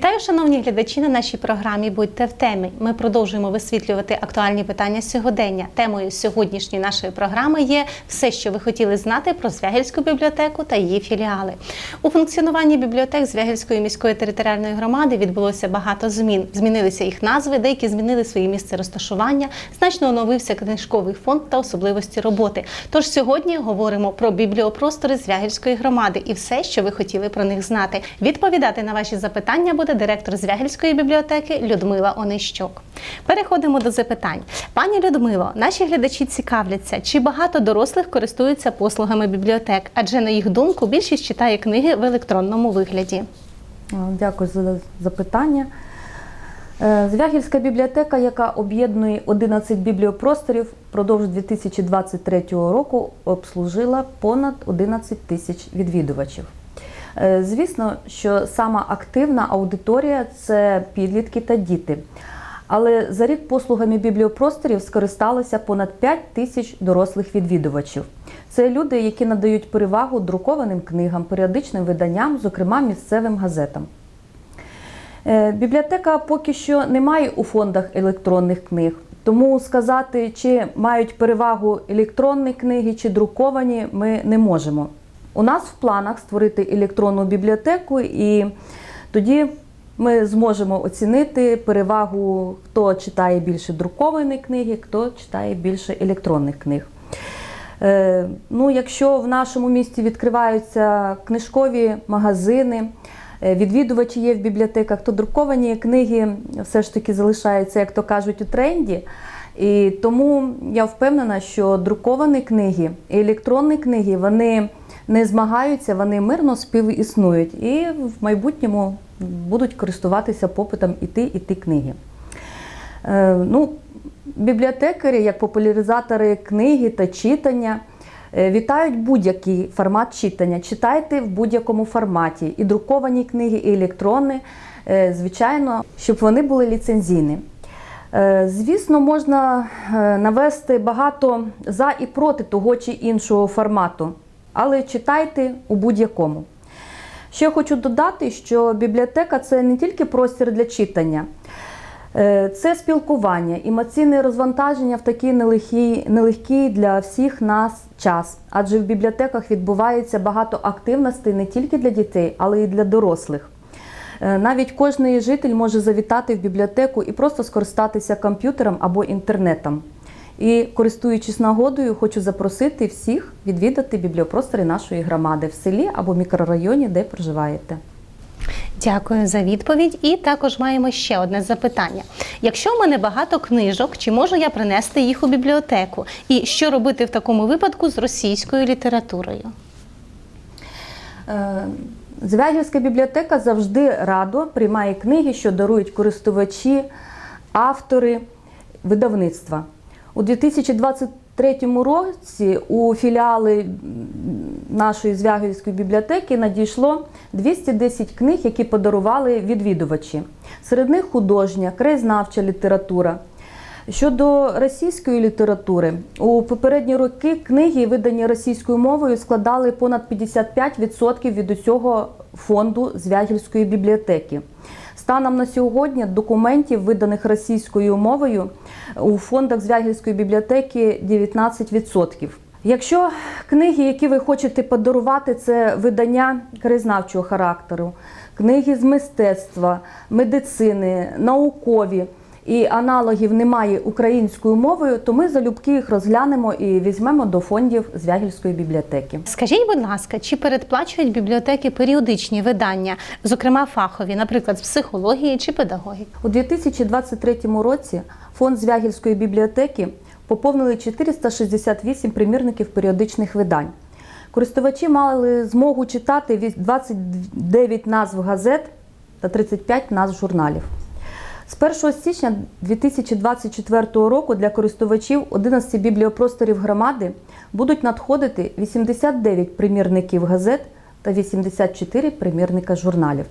Вітаю, шановні глядачі на нашій програмі Будьте в темі. Ми продовжуємо висвітлювати актуальні питання сьогодення. Темою сьогоднішньої нашої програми є все, що ви хотіли знати про Звягельську бібліотеку та її філіали. У функціонуванні бібліотек Звягельської міської територіальної громади відбулося багато змін. Змінилися їх назви, деякі змінили своє місце розташування, значно оновився книжковий фонд та особливості роботи. Тож сьогодні говоримо про бібліопростори Звягельської громади і все, що ви хотіли про них знати. Відповідати на ваші запитання буде директор Звягельської бібліотеки Людмила Онищук. Переходимо до запитань. Пані Людмило, наші глядачі цікавляться, чи багато дорослих користуються послугами бібліотек, адже на їх думку більшість читає книги в електронному вигляді. Е, Дякую за запитання. Е, Звягільська бібліотека, яка об'єднує 11 бібліопросторів, впродовж 2023 року обслужила понад 11 тисяч відвідувачів. Е, Звісно, що сама активна аудиторія це підлітки та діти. Але за рік послугами бібліопросторів скористалося понад 5 тисяч дорослих відвідувачів. Це люди, які надають перевагу друкованим книгам, періодичним виданням, зокрема місцевим газетам. Е, Бібліотека поки що не має у фондах електронних книг, тому сказати, чи мають перевагу електронні книги чи друковані, ми не можемо. У нас в планах створити електронну бібліотеку, і тоді ми зможемо оцінити перевагу, хто читає більше друковані книги, хто читає більше електронних книг. Е, Ну, якщо в нашому місті відкриваються книжкові магазини, е, відвідувачі є в бібліотеках, то друковані книги все ж таки залишаються, як то кажуть, у тренді. І тому я впевнена, що друковані книги і електронні книги вони не змагаються, вони мирно співіснують і в майбутньому будуть користуватися попитом і ті, і ті книги. Е, ну, бібліотекарі, як популяризатори книги та читання, е, вітають будь-який формат читання. Читайте в будь-якому форматі. І друковані книги, і електронні, е, звичайно, щоб вони були ліцензійні. Звісно, можна навести багато за і проти того чи іншого формату, але читайте у будь-якому. Ще хочу додати, що бібліотека це не тільки простір для читання, Е, це спілкування, емоційне розвантаження в такий нелегкий, нелегкий для всіх нас час. Адже в бібліотеках відбувається багато активностей не тільки для дітей, але й для дорослих. Е, Навіть кожний житель може завітати в бібліотеку і просто скористатися комп'ютером або інтернетом. І користуючись нагодою, хочу запросити всіх відвідати бібліопростори нашої громади в селі або мікрорайоні, де проживаєте. Дякую за відповідь. І також маємо ще одне запитання. Якщо в мене багато книжок, чи можу я принести їх у бібліотеку? І що робити в такому випадку з російською літературою? Е, Звягільська бібліотека завжди радо приймає книги, що дарують користувачі, автори, видавництва. У 2023 році у філіали нашої Звягільської бібліотеки надійшло 210 книг, які подарували відвідувачі. Серед них художня, краєзнавча література. Щодо російської літератури, у попередні роки книги, видані російською мовою, складали понад 55% від усього фонду Звягільської бібліотеки. Станом на сьогодні документів, виданих російською мовою, у фондах Звягільської бібліотеки 19%. Якщо книги, які ви хочете подарувати, це видання краєзнавчого характеру, книги з мистецтва, медицини, наукові і аналогів немає українською мовою, то ми залюбки їх розглянемо і візьмемо до фондів Звягільської бібліотеки. Скажіть, будь ласка, чи передплачують бібліотеки періодичні видання, зокрема фахові, наприклад, з психології чи педагогіки? У 2023 році фонд Звягільської бібліотеки поповнили 468 примірників періодичних видань. Користувачі мали змогу читати віс- 29 назв газет та 35 назв журналів. З 1 січня 2024 року для користувачів 11 бібліопросторів громади будуть надходити 89 примірників газет та 84 примірника журналів.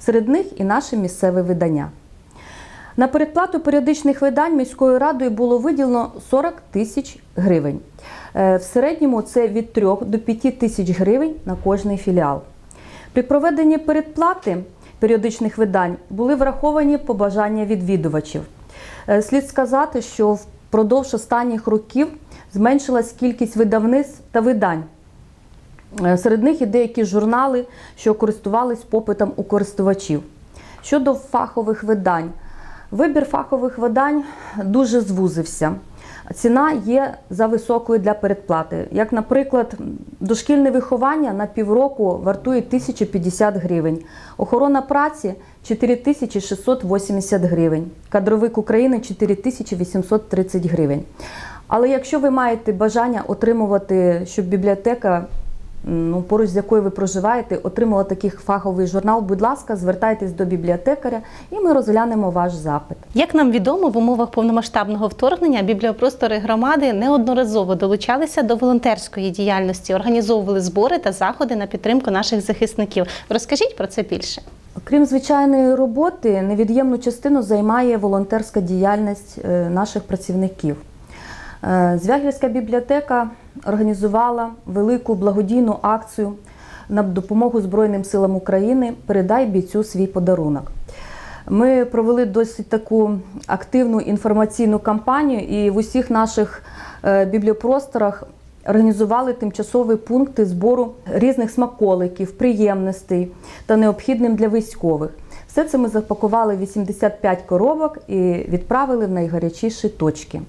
Серед них і наше місцеве видання. На передплату періодичних видань міською радою було виділено 40 тисяч гривень. Е, В середньому це від 3 до 5 тисяч гривень на кожний філіал. При проведенні передплати періодичних видань були враховані побажання відвідувачів. Е, Слід сказати, що впродовж останніх років зменшилась кількість видавництв та видань. Е, Серед них і деякі журнали, що користувались попитом у користувачів. Щодо фахових видань, вибір фахових видань дуже звузився. Ціна є за високою для передплати. Як, наприклад, дошкільне виховання на півроку вартує 1050 гривень, охорона праці 4680 гривень, кадровик України 4830 гривень. Але якщо ви маєте бажання отримувати, щоб бібліотека, ну, поруч з якою ви проживаєте, отримала такий фаховий журнал, будь ласка, звертайтесь до бібліотекаря і ми розглянемо ваш запит. Як нам відомо, в умовах повномасштабного вторгнення бібліопростори громади неодноразово долучалися до волонтерської діяльності, організовували збори та заходи на підтримку наших захисників. Розкажіть про це більше. Крім звичайної роботи, невід'ємну частину займає волонтерська діяльність е, наших працівників. Е, Звягільська бібліотека організувала велику благодійну акцію на допомогу Збройним силам України Передай бійцю свій подарунок. Ми провели досить таку активну інформаційну кампанію і в усіх наших е, бібліопросторах організували тимчасові пункти збору різних смаколиків, приємностей та необхідним для військових. Все це ми запакували в 85 коробок і відправили в найгарячіші точки.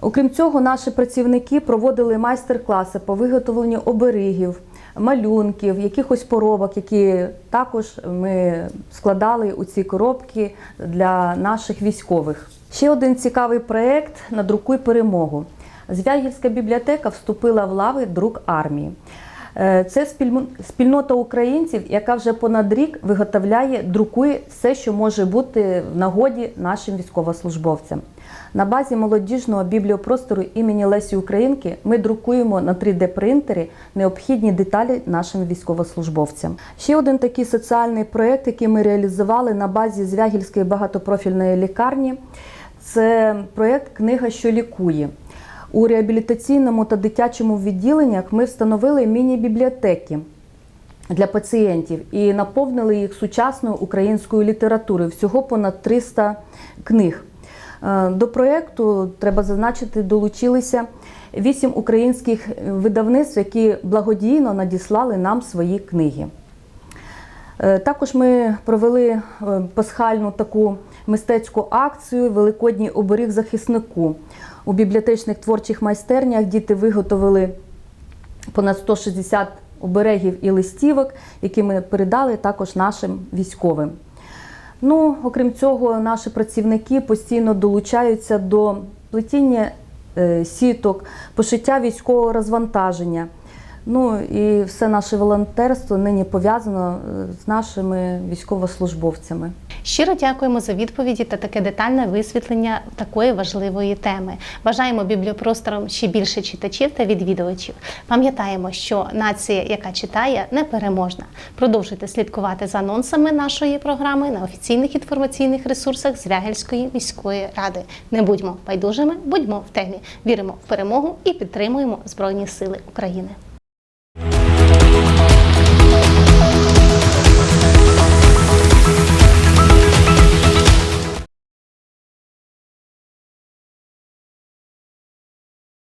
Окрім цього, наші працівники проводили майстер-класи по виготовленню оберігів, малюнків, якихось поробок, які також ми складали у ці коробки для наших військових. Ще один цікавий проєкт Надрукуй перемогу. Звягільська бібліотека вступила в лави друк армії. Е, Це спільнота українців, яка вже понад рік виготовляє, друкує все, що може бути в нагоді нашим військовослужбовцям. На базі молодіжного бібліопростору імені Лесі Українки ми друкуємо на 3D-принтері необхідні деталі нашим військовослужбовцям. Ще один такий соціальний проєкт, який ми реалізували на базі Звягільської багатопрофільної лікарні, це проєкт Книга, що лікує. У реабілітаційному та дитячому відділеннях ми встановили міні-бібліотеки для пацієнтів і наповнили їх сучасною українською літературою. Всього понад 300 книг. Е, До проєкту треба зазначити, долучилися вісім українських видавництв, які благодійно надіслали нам свої книги. Е, Також ми провели е, пасхальну таку мистецьку акцію Великодній оберіг захиснику. У бібліотечних творчих майстернях діти виготовили понад 160 оберегів і листівок, які ми передали також нашим військовим. Ну, окрім цього, наші працівники постійно долучаються до плетіння е, сіток, пошиття військового розвантаження. Ну і все наше волонтерство нині пов'язано е, з нашими військовослужбовцями. Щиро дякуємо за відповіді та таке детальне висвітлення такої важливої теми. Бажаємо бібліопросторам ще більше читачів та відвідувачів. Пам'ятаємо, що нація, яка читає, непереможна. Продовжуйте слідкувати за анонсами нашої програми на офіційних інформаційних ресурсах Звягельської міської ради. Не будьмо байдужими, будьмо в темі, віримо в перемогу і підтримуємо Збройні Сили України.